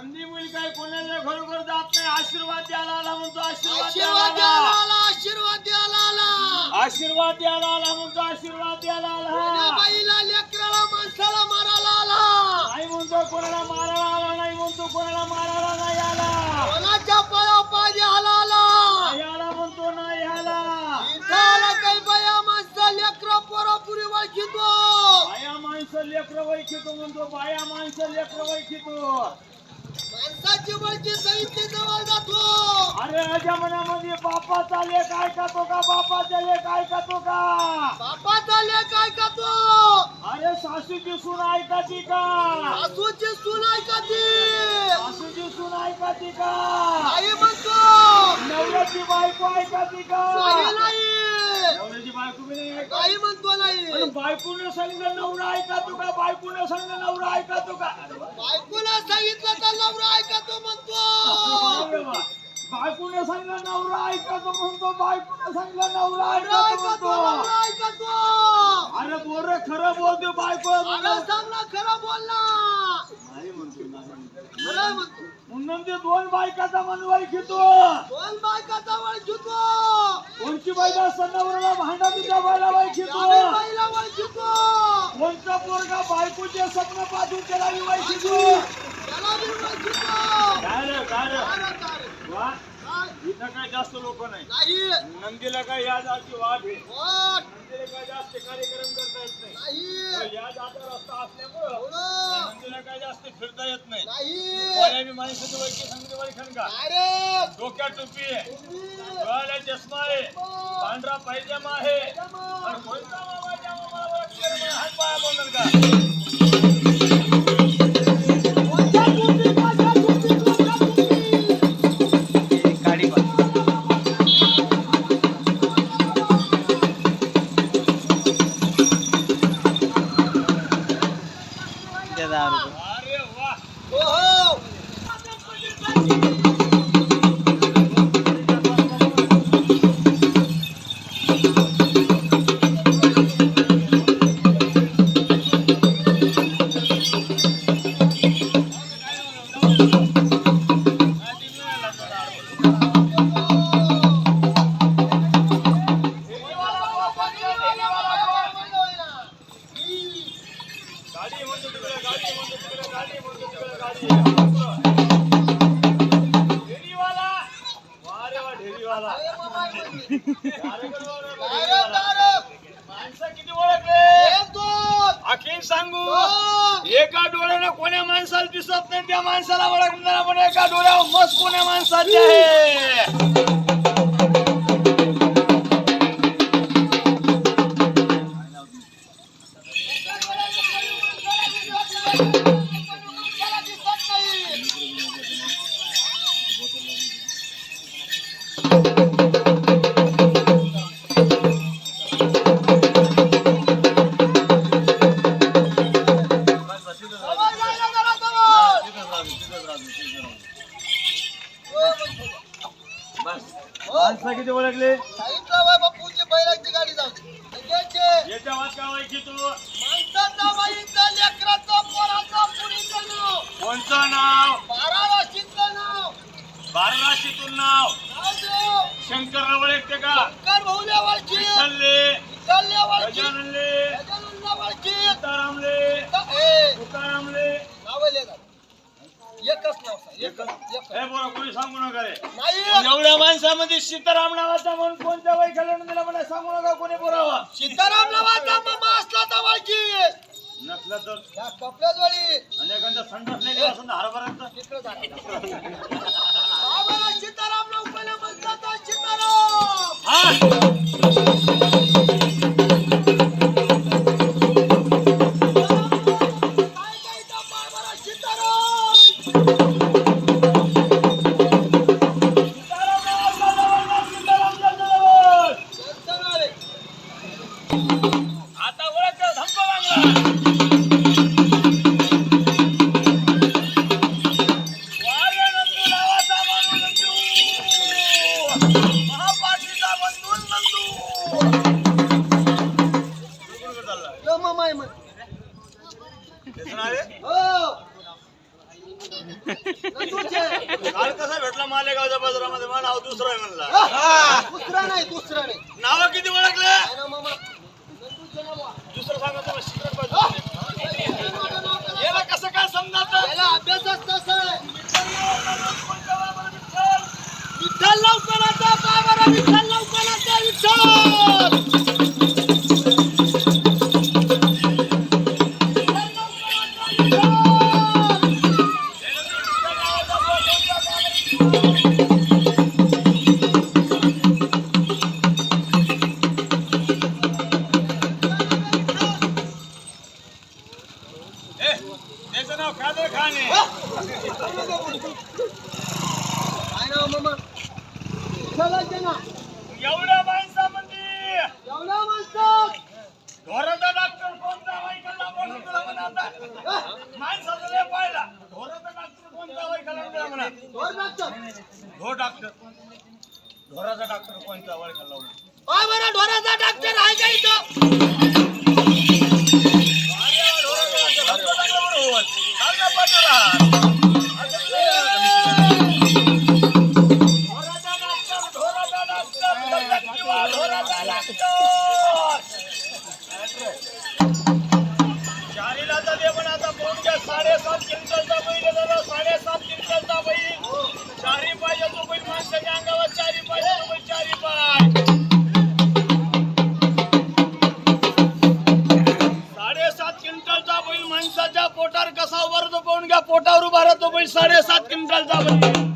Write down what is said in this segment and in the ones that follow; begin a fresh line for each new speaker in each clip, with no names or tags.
नंदी मुली काय कोणाच्या घरोघर जात नाही. आशीर्वाद द्यायला आला म्हणतो आशीर्वाद
आशीर्वाद
द्यायला
द्यायला
आला.
आला आशीर्वाद द्यायला आला.
आशीर्वाद द्यायला आला म्हणतो आशीर्वाद द्यायला
कोण्या
आला.
बाईला लेकराला माणसाला मारायला आला.
नाही म्हणतो कोणाला मारायला आला नाही म्हणतो कोणाला मारायला नाही आला.
कोणाच्या पाया पाय आला आला.
नाही आला म्हणतो नाही आला.
इथं आला काही बाया माणसा लेकरा पोरा पुरी ओळखीतो
बाया माणसं लेकर वैखितो म्हणतो बाया माणसं लेकर वैखितो
माणसाची ओळखी साहित्य जवळ जातो.
अरे माझ्या मनामध्ये बापाचा लेख ऐकतो का? बापाचा लेख ऐकतो का?
बापाचा लेख ऐकतो
अरे सासूची सून ऐकाती का?
सासूची सून ऐकती.
सासूची सून ऐकाती का?
आई म्हणतो
नवऱ्याची बायको ऐकाती का नवऱ्याची बायको बी नाही.
आई म्हणतो नाही.
पण बायकोने संग नवरा ऐकातो का बायकोने संग नवरा ऐकातो का
बायकोला सांगितलं तर नवरा ऐकतो म्हणतो.
अरे वा. बायकोने संग नवरा ऐकातो म्हणतो? बायकोने संग नवरा
नवरा
ऐकातो
ऐकतो
म्हणतो?
नवरा ऐकतो
अरे बोर खरं बोलतो बायको
अरे चांगला खरं बोल ना.
नाही म्हणतो नाही म्हणतो.
खरं म्हणतो.
म्हणून ते दोन बायकाचा मनवाई घेतो.
दोन बायकाचा ओळखीतो
कोणची बायका सणावरला भांडा तुझ्या बायला वाई घेतो. कोणता पोरगा बायकोचे स्वप्न पाहून त्याला बी घेतो.
त्याला बी ओळखीतो
काय रे काय रे?
अरे काय?
वा? इथं काय जास्त लोक नाही.
नाही.
नंदीला काय या जाती आहे? नंदीला काय जास्त कार्यक्रम करता येत नाही. या जाता रस्ता असल्यामुळं
बोलो.
नंदीला काय जास्त फिरता येत नाही. माणसाची वैकी सांगते वरी खणका
डायरेक्ट
डोक्यात टोपी आहे. डोळ्याला चष्मा आहे. पांढरा पायजामा आहे. आणि कोणता माणसं किती ओळखले अखिल सांगू एका डोळ्यानं कोण्या माणसाला दिसत नाही त्या माणसाला ओळखणार पण एका डोळ्यावर मस्त कोण्या माणसाची आहे. माणसं किती ओळखले
बापूची बैलाची गाडी जाऊ
याच्या वाद का ओळखी तू
माणसाचा बाईचा लेकराचा पोराचा पुरीचं नाव.
कोणचं नाव.
बारा राशीचं नाव
बारा राशीतून नाव
नाव देव.
शंकर ओळखते का?
शंकर भाऊल्या
हे बोला कोणी सांगू नका रे?
नाही.
एवढ्या माणसामध्ये सीताराम नावाचा म्हणून कोणत्या वय खेळून दिला मला सांगू नका कोणी बोलावा.
सीताराम नावाचा मामा असला तर वळची
नसलं तर?
या कपड्याच वळी.
अनेकांचा संडास नाही गेला असं हरभऱ्याचा
तिकडं सीताराम लवकर म्हणतात सीताराम!
हा.
हो. नंदूचे.
काल कसा भेटला मालेगावच्या बाजारामध्ये? मला दुसरं म्हणला. Kalacak. साडेसात क्विंटलचा बैल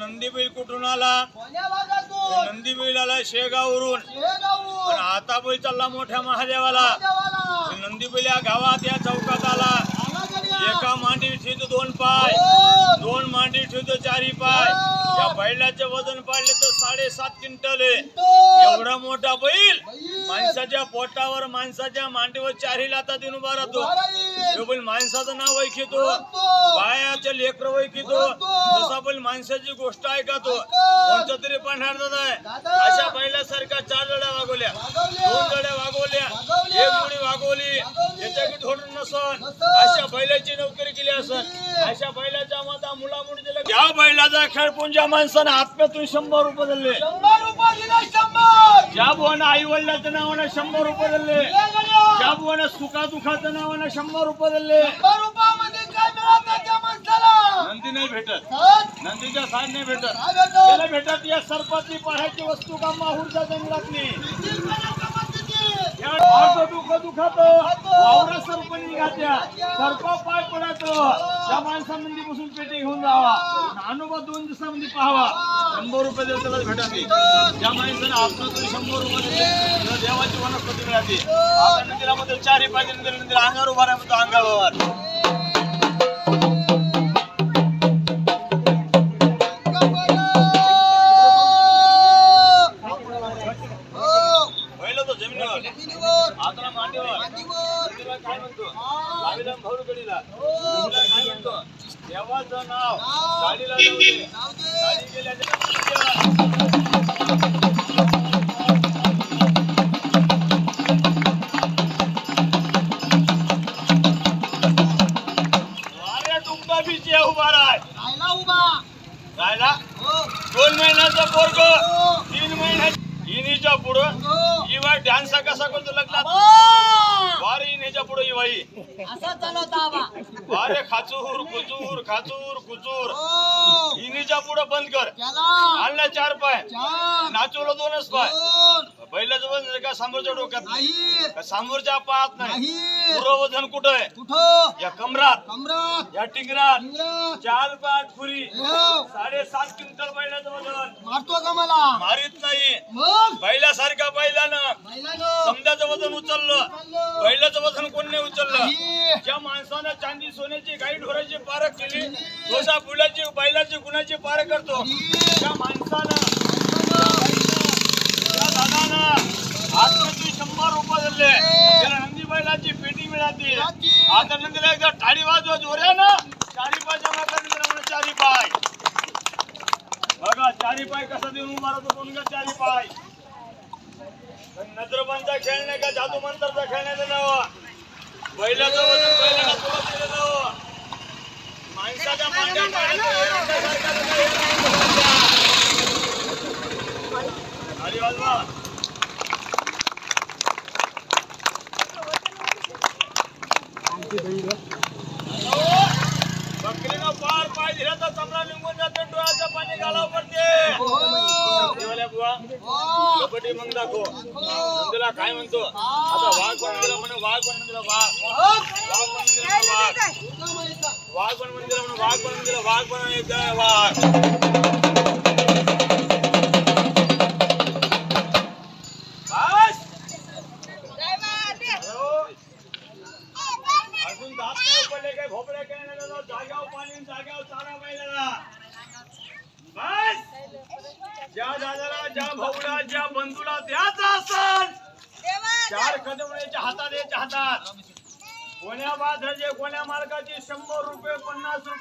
चला. हे नंदी बैल कुठून आला
कोण्या
हे
भागातून?
नंदी बैल आला. पण आता बैल चालला मोठ्या महादेवाला
देवाला.
हे नंदी बैल या गावात या चौकात आला. एका मांडीवर ठेवतो दोन पाय
दोन.
दोन मांडी ठेवतो चारी पाय या बैलाचे वजन पाडले तर साडेसात क्विंटल आहे. एवढा मोठा बैल. माणसाच्या पोटावर माणसाच्या मांडीवर चारी लाता देऊन उभा राहतो बैल माणसाचं नाव ऐकितो. बायाचे लेकर ऐकितो तसा बैल माणसाची गोष्ट ऐकतो. कोणता तरी पांढरा दादा आहे. अशा बैलासारख्या चार लढ्या वागवल्या. दोन लढ्या वागवल्या. एक जोडी वागवली की थोडं नसन. अशा बैलाची नोकरी केली असन. अशा बैलाच्या मता मुला मुली दिला या बैलाचा खेळ पुंजा माणसानं आत्म्यातून शंभर रुपये दिले ज्या बुवानं आई वडिलाच्या नावानं शंभर रुपये दिले. ज्या बुवानं सुखा दुखाच्या नावानं शंभर रुपये दिले नंदी नाही भेटत. नंदीच्या साथ नाही भेटत? त्याला भेटत या सर्पातली पाहायची वस्तू का माहूरच्या जंगलातली दुःख दुखात वावरा सरप निघात्या सर्प पाय पडत त्या माणसामध्ये बसून पेटी घेऊन जावा. अनुभव दोन दिवसामध्ये पाहावा. शंभर रुपये देऊ त्याला भेटत त्या माणसानं आत्मतून शंभर रुपये देवाची वनस्पती मिळाली. आता नदीला चारही पाहिजे नंतर नंतर अंगावर उभा राहा म्हणतो अंगावर. नाव. गाडीला जाऊ दे. गाडी उभा
राहिला.
दोन महिन्याचा पोरग
हो.
तीन महिन्यात इनीच्या पुढं
हो.
इवा डान्स कसा करतो लग्नात?
आबा.
वारे इनीच्या पुढं इवाई.
असा चालवता आबा.
वारे खाचूर कुचूर खाचूर कुचूर.
हो.
इनीच्या पुढं बंद कर.
त्याला
आणला चार पाय. नाचवलं दोनच पाय.
दोन
बैलाचं वजन का समोरच्या डोक्यात? नाही का समोरच्या पाहत नाही?
नाही
पुरं वजन कुठं आहे?
कुठं?
या कमरात.
कमरात.
या टिंगरात.
इंग्रज
चार पाच खुरी.
हो.
साडेसात क्विंटल बैलाचं वजन.
मारतो का मला?
मारित नाही.
मग?
बैलासारख्या बैलानं.
बैलानं.
समजाचं वजन उचललं.
चाललं.
बैलाचं वजन कोण नाही उचललं?
नाही.
ज्या माणसानं चांदी सोन्याची गाई ढोराची पारख केली दोसा फुलाची बैलाची गुणाची पारख करतो. त्या माणसानं त्या दादानं आत्मची शंभर रुपये दिले. त्याला नंदी बैलाची पेटी मिळाली. आता नंदीला एकदा टाळी वाजवा जोऱ्यानं चारी पाय जमा करून दिला म्हणून चारी पाय. बघा चारी पाय कसा देऊन उभा राहतो कोण का चारी पाय. नजरबांचा खेळ नाही का? जादू मंतरचा खेळ नाही नाव बैलाचं वजन बैलाला सोबत दिलं माणसाच्या मांड्या वाजवा. बकरीनं पार पाय दिला तर चांगला निघून जातो डोळ्याचं पाणी घालावं पडते देवाल्या बुवा कबड्डी मग दाखव. नंदीला काय म्हणतो? आता वाघ पण दिला म्हणे वाघ पण दिला वाघ. वाघ पण दिला वाघ. वाघ पण मंदिर म्हणून वाघ पण दिला वाघ. पण वाघ. हातात याच्या हातात. कोण्या बाजाराचे कोण्या मार्गाचे शंभर रुपये पन्नास रुपये.